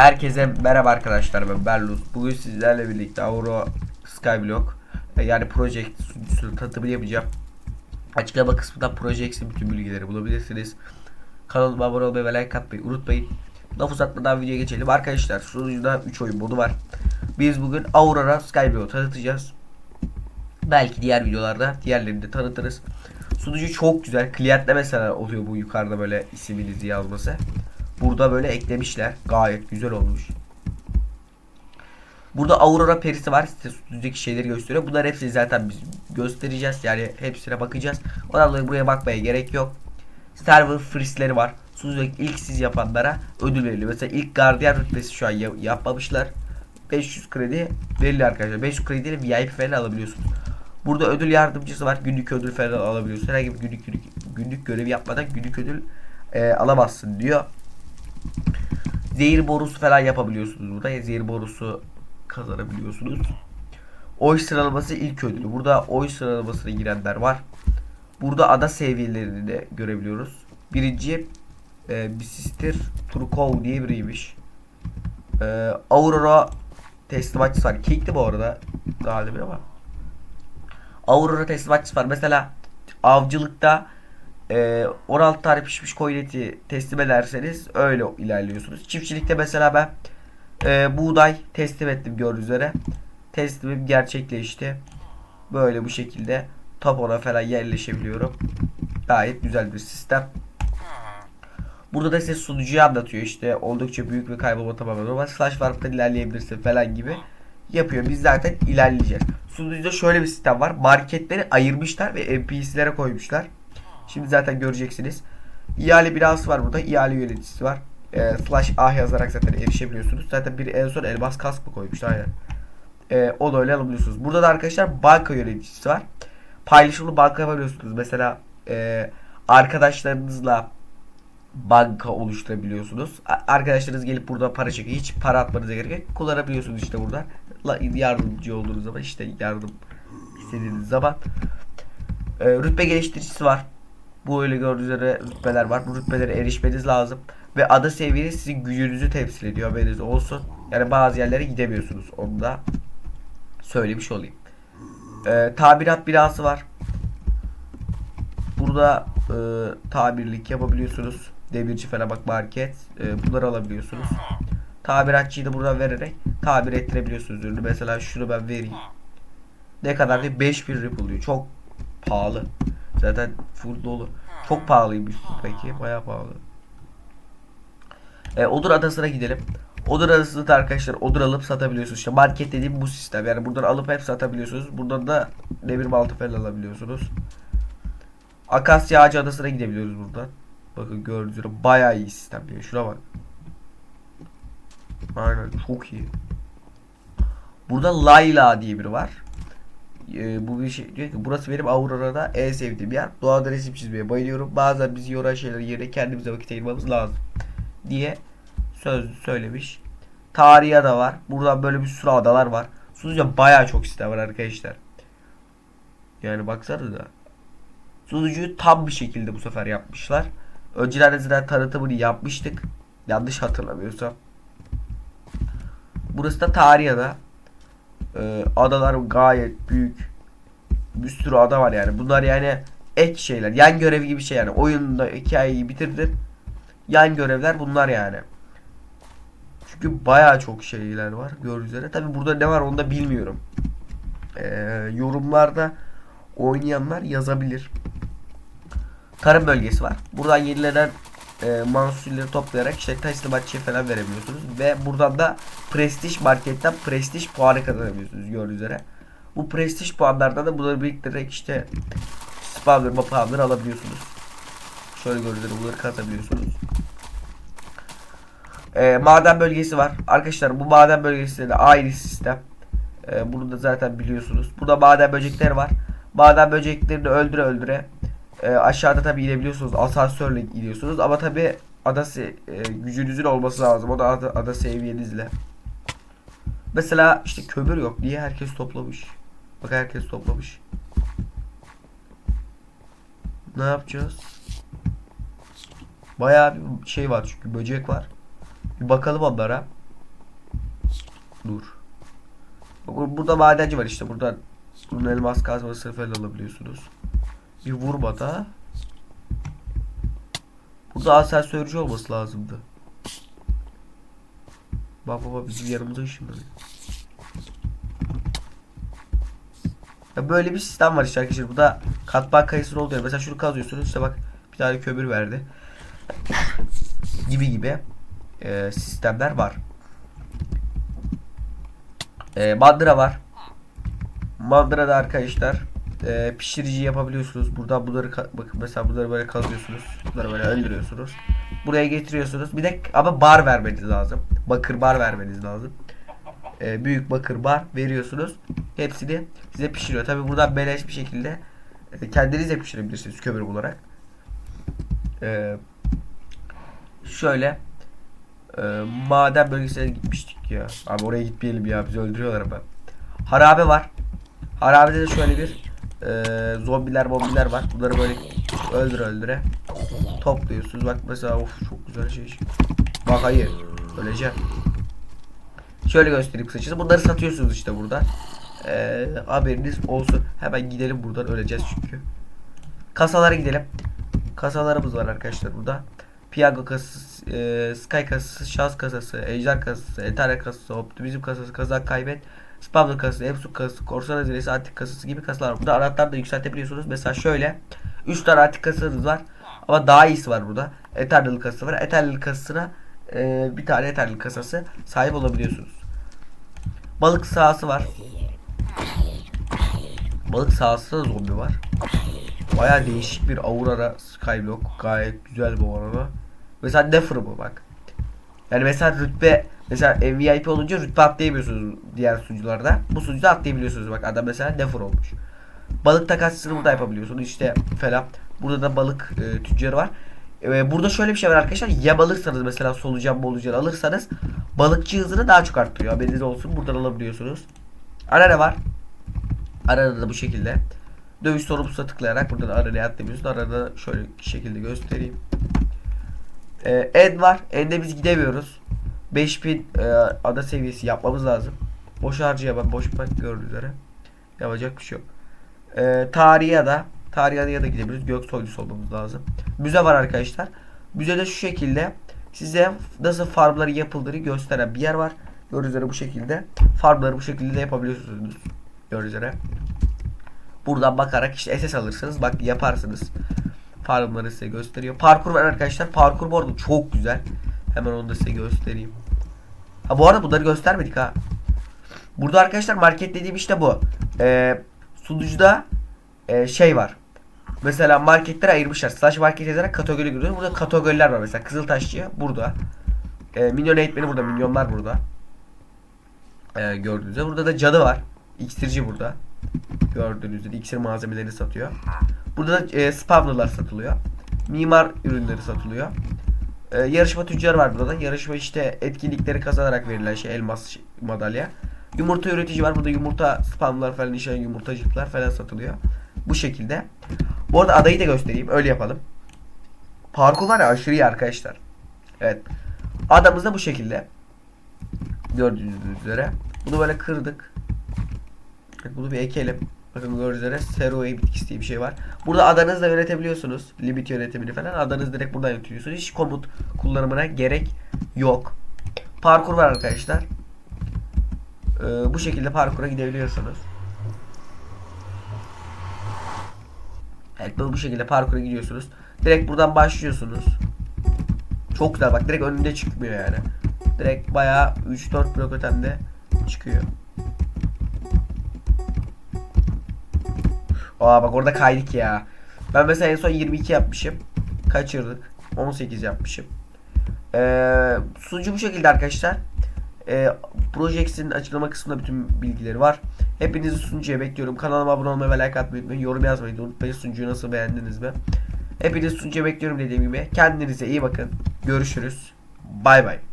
Herkese merhaba arkadaşlar ben Berlus. Bugün sizlerle birlikte Auro Skyblock e, yani Project tanıtımını yapacağım. Açıklama kısmında Project'in bütün bilgileri bulabilirsiniz. Kanalıma abone olmayı ve like atmayı unutmayın. Laf uzatmadan videoya geçelim. Arkadaşlar sunucuda 3 oyun modu var. Biz bugün Aurora Skyblock'u tanıtacağız. Belki diğer videolarda diğerlerini de tanıtırız. Sunucu çok güzel. Klientle mesela oluyor bu yukarıda böyle isminizi yazması. Burada böyle eklemişler. Gayet güzel olmuş. Burada Aurora perisi var. Size sunucudaki şeyleri gösteriyor. Bunlar hepsini zaten biz göstereceğiz. Yani hepsine bakacağız. Ondan dolayı buraya bakmaya gerek yok. Server freeze'leri var. Sunucudaki ilk siz yapanlara ödül veriliyor. Mesela ilk gardiyan rütbesi şu an ya- yapmamışlar. 500 kredi veriliyor arkadaşlar. 500 krediyle VIP falan alabiliyorsunuz. Burada ödül yardımcısı var. Günlük ödül falan alabiliyorsun. Herhangi bir günlük günlük, günlük görev yapmadan günlük ödül e, alamazsın diyor. Zehir borusu falan yapabiliyorsunuz burada. Zehir borusu kazanabiliyorsunuz. Oy sıralaması ilk ödülü. Burada oy sıralamasına girenler var. Burada ada seviyelerini de görebiliyoruz. Birinci e, Bisistir Turkov diye biriymiş. E, Aurora teslimatçısı var. Kekli bu arada. Galiba ama. Aurora teslimatçısı var. Mesela avcılıkta e, 16 tane pişmiş koyun eti teslim ederseniz öyle ilerliyorsunuz. Çiftçilikte mesela ben e, buğday teslim ettim gördüğünüz üzere. Teslimim gerçekleşti. Böyle bu şekilde tapona falan yerleşebiliyorum. Gayet güzel bir sistem. Burada da size sunucuyu anlatıyor işte oldukça büyük ve kaybolma tamamen normal slash warp'tan ilerleyebilirsin falan gibi yapıyor. Biz zaten ilerleyeceğiz. Sunucuda şöyle bir sistem var. Marketleri ayırmışlar ve NPC'lere koymuşlar. Şimdi zaten göreceksiniz. İhale binası var burada. İhale yöneticisi var. E, slash ah yazarak zaten erişebiliyorsunuz. Zaten biri en son elmas kask mı koymuş aynen. E, o da öyle alabiliyorsunuz. Burada da arkadaşlar banka yöneticisi var. Paylaşımlı banka yapabiliyorsunuz. Mesela e, arkadaşlarınızla banka oluşturabiliyorsunuz. A- Arkadaşlarınız gelip burada para çekiyor. Hiç para atmanıza gerek yok. Kullanabiliyorsunuz işte burada. Yardımcı olduğunuz zaman işte yardım istediğiniz zaman. E, rütbe geliştiricisi var. Bu öyle gördüğünüz üzere rütbeler var. Bu rütbelere erişmeniz lazım. Ve ada seviyesi sizin gücünüzü temsil ediyor. Haberiniz olsun. Yani bazı yerlere gidemiyorsunuz. Onu da söylemiş olayım. E, tabirat binası var. Burada e, tabirlik yapabiliyorsunuz. Demirci falan bak market. E, bunları alabiliyorsunuz. Tabiratçıyı da buradan vererek tabir ettirebiliyorsunuz ürünü. Mesela şunu ben vereyim. Ne kadar diye 5000 rip oluyor. Çok pahalı. Zaten full dolu. Çok pahalıymış peki. Bayağı pahalı. E, Odur adasına gidelim. Odur adasında da arkadaşlar odur alıp satabiliyorsunuz. İşte market dediğim bu sistem. Yani buradan alıp hep satabiliyorsunuz. Buradan da demir balta falan alabiliyorsunuz. Akasya Ağacı Adası'na gidebiliyoruz buradan. Bakın gördüğünüz üzere bayağı iyi sistem ya. Şuna bak. Aynen çok iyi. Burada Layla diye biri var. Ee, bu bir şey diyor ki burası benim Aurora'da en sevdiğim yer. Doğada resim çizmeye bayılıyorum. Bazen bizi yoran şeyler yerine kendimize vakit ayırmamız lazım. Diye söz söylemiş. Tarihi da var. Buradan böyle bir sürü adalar var. Sunucuda bayağı çok sistem var arkadaşlar. Yani baksana da. Sunucuyu tam bir şekilde bu sefer yapmışlar. Önceden de zaten tanıtımını yapmıştık. Yanlış hatırlamıyorsam. Burası da Tariha'da. Ee, adalar gayet büyük. Bir sürü ada var yani. Bunlar yani ek şeyler. Yan görevi gibi şey yani. Oyunda hikayeyi bitirdin. Yan görevler bunlar yani. Çünkü bayağı çok şeyler var gördüğünüz üzere. Tabi burada ne var onu da bilmiyorum. Ee, yorumlarda oynayanlar yazabilir. Tarım bölgesi var. Buradan yenilenen e, mahsulleri toplayarak işte teslimatçıya falan verebiliyorsunuz. Ve buradan da prestij marketten prestij puanı kazanabiliyorsunuz gördüğünüz üzere. Bu prestij puanlardan da bunları biriktirerek işte spawner puanlar alabiliyorsunuz. Şöyle gördüğünüz bunları kazanabiliyorsunuz. E, maden bölgesi var. Arkadaşlar bu maden bölgesinde de aynı sistem. E, bunu da zaten biliyorsunuz. Burada maden böcekleri var. Maden böceklerini öldüre öldüre e, aşağıda tabi inebiliyorsunuz. Asansörle iniyorsunuz ama tabi ada e, gücünüzün olması lazım. O da ada, ada seviyenizle. Mesela işte kömür yok. Niye herkes toplamış? Bak herkes toplamış. Ne yapacağız? Bayağı bir şey var çünkü böcek var. Bir bakalım onlara. Dur. Bak bur- burada madenci var işte. Buradan bunun elmas kazması falan alabiliyorsunuz. Bir vurmada. Burada asansörcü olması lazımdı. Bak baba bizim yanımıza ışınlanıyor. Ya böyle bir sistem var işte arkadaşlar. Bu da katman kayısını oluyor. Mesela şunu kazıyorsunuz işte bak bir tane kömür verdi. gibi gibi e, sistemler var. E, mandıra var. Mandırada arkadaşlar e, pişirici yapabiliyorsunuz. Buradan bunları bakın mesela bunları böyle kazıyorsunuz. Bunları böyle öldürüyorsunuz. Buraya getiriyorsunuz. Bir de ama bar vermeniz lazım. Bakır bar vermeniz lazım. E, büyük bakır bar veriyorsunuz. Hepsini size pişiriyor. Tabi buradan beleş bir şekilde e, kendiniz de pişirebilirsiniz kömür bularak. E, şöyle e, maden bölgesine gitmiştik ya. Abi oraya gitmeyelim ya. Bizi öldürüyorlar ama. Harabe var. Harabede de şöyle bir e, zombiler bombiler var. Bunları böyle öldür öldüre topluyorsunuz. Bak mesela of çok güzel şey. Bak hayır. Öleceğim. Şöyle göstereyim kısacası. Bunları satıyorsunuz işte burada. E, haberiniz olsun. Hemen gidelim buradan öleceğiz çünkü. Kasalara gidelim. Kasalarımız var arkadaşlar burada. Piyango kasası, e, Sky kasası, şans kasası, ejder kasası, etare kasası, optimizm kasası, kazak kaybet, spamlı kasası, emsuk kasası, korsan haziresi, antik kasası gibi kasalar. Burada anahtar da yükseltebiliyorsunuz. Mesela şöyle 3 tane antik kasanız var. Ama daha iyisi var burada. Eternal kasası var. Eternal kasasına e, bir tane Eternal kasası sahip olabiliyorsunuz. Balık sahası var. Balık sahasında da zombi var. Baya değişik bir aurora skyblock. Gayet güzel bu arada. Mesela Nefer bu bak. Yani mesela rütbe mesela MVP olunca rütbe atlayamıyorsunuz diğer sunucularda. Bu sunucuda atlayabiliyorsunuz bak adam mesela Nefer olmuş. Balık takasını burada yapabiliyorsunuz işte falan. Burada da balık e, tüccarı var. E, burada şöyle bir şey var arkadaşlar. Yem alırsanız mesela solucan molucan alırsanız balıkçı hızını daha çok arttırıyor. Haberiniz olsun. Buradan alabiliyorsunuz. Arara var. Arada da bu şekilde. Dövüş sorumlusuna tıklayarak buradan araya atlayabiliyorsun. Arada şöyle şekilde göstereyim. Ee, end var. End'e biz gidemiyoruz. 5000 e, ada seviyesi yapmamız lazım. Boş harcayamam. Boş bak gördüğünüz üzere. Yapacak bir şey yok. Ee, tarihe da tarihe da gidebiliriz. Gök soylusu olmamız lazım. Müze var arkadaşlar. Müzede şu şekilde size nasıl farmların yapıldığını gösteren bir yer var. Gördüğünüz üzere bu şekilde. Farmları bu şekilde de yapabiliyorsunuz. Gördüğünüz üzere. Buradan bakarak işte SS alırsınız. Bak yaparsınız. Farmları size gösteriyor. Parkur var arkadaşlar. Parkur bu arada çok güzel. Hemen onu da size göstereyim. Ha bu arada bunları göstermedik ha. Burada arkadaşlar market dediğim işte bu. Ee, sunucuda e, şey var. Mesela marketlere ayırmışlar. Slash market yazarak kategori görüyoruz. Burada kategoriler var mesela. Kızıltaşçı burada. E, minyon eğitmeni burada. Minyonlar burada. E, gördüğünüz. Burada da cadı var. İksirci burada. Gördüğünüz gibi iksir malzemelerini satıyor. Burada da e, spawnerlar satılıyor. Mimar ürünleri satılıyor. E, yarışma tüccarı var burada da. Yarışma işte etkinlikleri kazanarak verilen şey elmas şey- madalya. Yumurta üretici var. Burada yumurta spamlar falan işe yumurtacıklar falan satılıyor. Bu şekilde. Bu arada adayı da göstereyim. Öyle yapalım. Parkur var ya aşırı iyi arkadaşlar. Evet. Adamız da bu şekilde. Gördüğünüz üzere. Bunu böyle kırdık. Bunu bir ekelim. Bakın gördüğünüz üzere Seroe bitkisi diye bir şey var. Burada adanızı da yönetebiliyorsunuz. Limit yönetimini falan. Adanızı direkt buradan yönetiyorsunuz. Hiç komut kullanımına gerek yok. Parkur var arkadaşlar. Ee, bu şekilde parkura gidebiliyorsunuz. Evet bu şekilde parkura gidiyorsunuz. Direkt buradan başlıyorsunuz. Çok güzel bak direkt önünde çıkmıyor yani. Direkt bayağı 3-4 blok ötemde çıkıyor. Aa bak orada kaydık ya. Ben mesela en son 22 yapmışım. Kaçırdık. 18 yapmışım. Ee, sunucu bu şekilde arkadaşlar. Ee, Projex'in açıklama kısmında bütün bilgileri var. Hepinizi sunucuya bekliyorum. Kanalıma abone olmayı ve like atmayı unutmayın. Yorum yazmayı da unutmayın. Sunucuyu nasıl beğendiniz mi? Hepinizi sunucuya bekliyorum dediğim gibi. Kendinize iyi bakın. Görüşürüz. Bay bay.